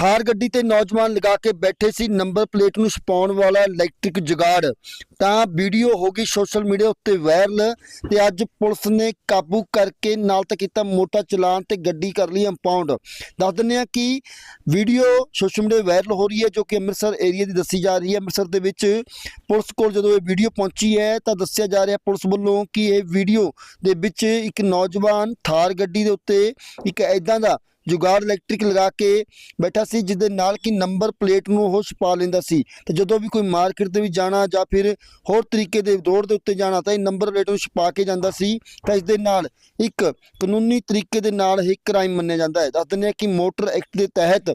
ਥਾਰ ਗੱਡੀ ਤੇ ਨੌਜਵਾਨ ਲਗਾ ਕੇ ਬੈਠੇ ਸੀ, ਨੰਬਰ ਪਲੇਟ ਨੂੰ ਛਪਾਉਣ ਵਾਲਾ ਇਲੈਕਟ੍ਰਿਕ ਜੁਗਾੜ। ਤਾਂ ਵੀਡੀਓ ਹੋ ਗਈ ਸੋਸ਼ਲ ਮੀਡੀਆ ਉੱਤੇ ਵਾਇਰਲ ਤੇ ਅੱਜ ਪੁਲਿਸ ਨੇ ਕਾਬੂ ਕਰਕੇ ਨਾਲ ਤਾਂ ਕੀਤਾ ਮੋਟਾ ਚਲਾਨ ਤੇ ਗੱਡੀ ਕਰ ਲਈ ਇੰਪਾਊਂਡ ਦੱਸ ਦਿੰਦੇ ਆ ਕਿ ਵੀਡੀਓ ਸੋਸ਼ਲ ਮੀਡੀਆ ਵਾਇਰਲ ਹੋ ਰਹੀ ਹੈ ਜੋ ਕਿ ਅੰਮ੍ਰਿਤਸਰ ਏਰੀਆ ਦੀ ਦੱਸੀ ਜਾ ਰਹੀ ਹੈ। ਅੰਮ੍ਰਿਤਸਰ ਦੇ ਵਿੱਚ ਪੁਲਿਸ ਕੋਲ ਜਦੋਂ ਇਹ ਵੀਡੀਓ ਪਹੁੰਚੀ ਹੈ ਤਾਂ ਦੱਸਿਆ ਜਾ ਰਿਹਾ ਪੁਲਿਸ ਵੱਲੋਂ ਕਿ ਇਹ ਵੀਡੀਓ ਦੇ ਵਿੱਚ ਇੱਕ ਨੌਜਵਾਨ ਥਾਰ ਗੱਡੀ ਦੇ ਉੱਤੇ ਇੱਕ ਐਦਾਂ ਦਾ ਜੁਗਾੜ ਇਲੈਕਟ੍ਰਿਕ ਲਗਾ ਕੇ ਬੈਠਾ ਸੀ ਜਿਸ ਦੇ ਨਾਲ ਕਿ ਨੰਬਰ ਪਲੇਟ ਨੂੰ ਉਹ ਛਪਾ ਲੈਂਦਾ ਸੀ। ਤੇ ਜਦੋਂ ਵੀ ਕੋਈ ਮਾਰਕੀਟ ਦੇ ਵਿੱਚ ਜਾਣਾ ਜਾਂ ਫਿਰ ਹੋਰ ਤਰੀਕੇ ਦੇ ਦੌੜ ਦੇ ਉੱਤੇ ਜਾਣਾ, ਤਾਂ ਇਹ ਨੰਬਰ ਪਲੇਟ ਨੂੰ ਛਪਾ ਕੇ ਜਾਂਦਾ ਸੀ। ਤਾਂ ਇਸ ਦੇ ਨਾਲ ਇੱਕ ਕਾਨੂੰਨੀ ਤਰੀਕੇ ਦੇ ਨਾਲ ਹੀ ਕ੍ਰਾਈਮ ਮੰਨਿਆ ਜਾਂਦਾ ਹੈ। ਦੱਸ ਦਿੰਦੇ ਹਾਂ ਕਿ ਮੋਟਰ ਐਕਟ ਦੇ ਤਹਿਤ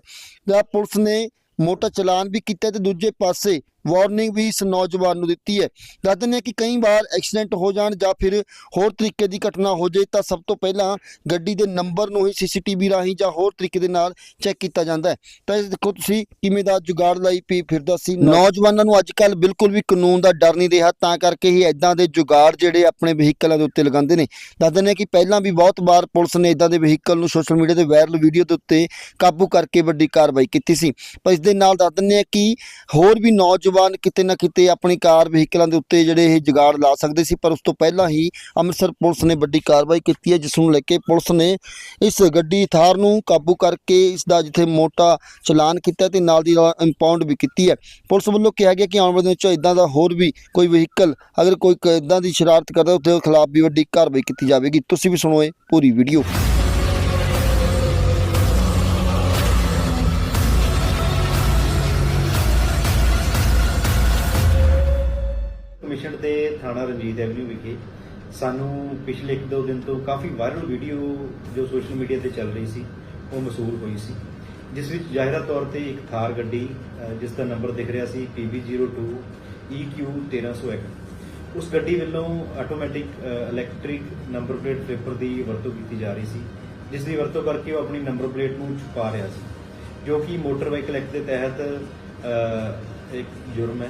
ਦਾ ਪੁਲਿਸ ਨੇ ਮੋਟਾ ਚਲਾਨ ਵੀ ਕੀਤਾ ਤੇ ਦੂਜੇ ਪਾਸੇ ਵਾਰਨਿੰਗ ਵੀ ਇਸ ਨੌਜਵਾਨ ਨੂੰ ਦਿੱਤੀ ਹੈ। ਦੱਸ ਦਿੰਦੇ ਕਿ ਕਈ ਵਾਰ ਐਕਸੀਡੈਂਟ ਹੋ ਜਾਣ ਜਾਂ ਫਿਰ ਹੋਰ ਤਰੀਕੇ ਦੀ ਘਟਨਾ ਹੋ ਜਾਏ ਤਾਂ ਸਭ ਤੋਂ ਪਹਿਲਾਂ ਗੱਡੀ ਦੇ ਨੰਬਰ ਨੂੰ ਹੀ ਸੀਸੀਟੀਵੀ ਰਾਹੀਂ ਜਾਂ ਹੋਰ ਤਰੀਕੇ ਦੇ ਨਾਲ ਚੈੱਕ ਕੀਤਾ ਜਾਂਦਾ ਹੈ। ਤਾਂ ਇਹ ਦੇਖੋ ਤੁਸੀਂ ਕਿਵੇਂ ਦਾ ਜੁਗਾੜ ਲਾਈ ਪੀ ਫਿਰਦਾ ਸੀ। ਨੌਜਵਾਨਾਂ ਨੂੰ ਅੱਜ ਕੱਲ ਬਿਲਕੁਲ ਵੀ ਕਾਨੂੰਨ ਦਾ ਡਰ ਨਹੀਂ ਰਿਹਾ ਤਾਂ ਕਰਕੇ ਹੀ ਐਦਾਂ ਦੇ ਜੁਗਾੜ ਜਿਹੜੇ ਆਪਣੇ ਵਹੀਕਲਾਂ ਦੇ ਉੱਤੇ ਲਗਾਉਂਦੇ ਨੇ। ਦੱਸ ਦਿੰਦੇ ਕਿ ਪਹਿਲਾਂ ਵੀ ਬਹੁਤ ਵਾਰ ਪੁਲਿਸ ਨੇ ਇਦਾਂ ਦੇ ਵਹੀਕਲ ਨੂੰ ਸੋਸ਼ਲ ਮੀਡੀਆ ਤੇ ਵਾਇਰਲ ਵੀਡੀਓ ਦੇ ਉੱਤੇ ਕਾਬੂ ਕਰਕੇ ਵੱਡੀ ਕਾਰਵਾਈ ਕੀਤੀ ਸੀ। ਪਰ ਇਸ ਦੇ ਨਾਲ ਦੱਸ ਦਿੰਦੇ ਹਾਂ ਕਿ ਹੋਰ ਵੀ ਨੌਜਵਾਨ ਕਿਤੇ ਨਾ ਕਿਤੇ ਆਪਣੀ ਕਾਰ ਵਹੀਕਲਾਂ ਦੇ ਉੱਤੇ ਜਿਹੜੇ ਇਹ ਜੁਗਾੜ ਲਾ ਸਕਦੇ ਸੀ, ਪਰ ਉਸ ਤੋਂ ਪਹਿਲਾਂ ਹੀ ਅੰਮ੍ਰਿਤਸਰ ਪੁਲਿਸ ਨੇ ਵੱਡੀ ਕਾਰਵਾਈ ਕੀਤੀ ਹੈ, ਜਿਸ ਨੂੰ ਲੈ ਕੇ ਪੁਲਿਸ ਨੇ ਇਸ ਗੱਡੀ ਥਾਰ ਨੂੰ ਕਾਬੂ ਕਰਕੇ ਇਸ ਦਾ ਜਿੱਥੇ ਮੋਟਾ ਚਲਾਨ ਕੀਤਾ ਤੇ ਨਾਲ ਦੀ ਨਾਲ ਇੰਪਾਊਂਡ ਵੀ ਕੀਤੀ ਹੈ। ਪੁਲਿਸ ਵੱਲੋਂ ਕਿਹਾ ਗਿਆ ਕਿ ਆਉਣ ਵਾਲੇ ਦਿਨਾਂ ਵਿੱਚ ਇਦਾਂ ਦਾ ਹੋਰ ਵੀ ਕੋਈ ਵਹੀਕਲ, ਅਗਰ ਕੋਈ ਇਦਾਂ ਦੀ ਸ਼ਰਾਰਤ ਕਰਦਾ ਉਹਦੇ ਖਿਲਾਫ ਵੀ ਵੱਡੀ ਕਾਰਵਾਈ ਕੀਤੀ ਜਾਵੇਗੀ। ਤੁਸੀਂ ਵੀ ਸੁਣੋ ਇਹ ਪੂਰੀ ਵੀਡੀਓ। ਕਮਿਸ਼ਨ ਥਾਣਾ ਰਣਜੀਤ ਐਵਨਿਊ ਵਿਖੇ ਸਾਨੂੰ ਪਿਛਲੇ ਇੱਕ ਦੋ ਦਿਨ ਤੋਂ ਕਾਫੀ ਵਾਇਰਲ ਵੀਡੀਓ ਜੋ ਸੋਸ਼ਲ ਮੀਡੀਆ ਤੇ ਚੱਲ ਰਹੀ ਸੀ, ਉਹ ਮਸੂਲ ਹੋਈ ਸੀ, ਜਿਸ ਵਿੱਚ ਜ਼ਾਹਿਰਾ ਤੌਰ ਤੇ ਇੱਕ ਥਾਰ ਗੱਡੀ ਜਿਸ ਦਾ ਨੰਬਰ ਦਿਖ ਰਿਹਾ ਸੀ PB02 EQ 1301 ਉਸ ਗੱਡੀ ਵੱਲੋਂ automatic electric number plate flipper ਦੀ ਵਰਤੋਂ ਕੀਤੀ ਜਾ ਰਹੀ ਸੀ, ਜਿਸ ਦੀ ਵਰਤੋਂ ਕਰਕੇ ਉਹ ਆਪਣੀ ਨੰਬਰ ਪਲੇਟ ਨੂੰ ਛੁਪਾ ਰਿਹਾ ਸੀ, ਜੋ ਕਿ ਮੋਟਰ ਵਾਹੀਕਲ ਐਕਟ ਦੇ ਤਹਿਤ ਇੱਕ ਜੁਰਮ ਹੈ।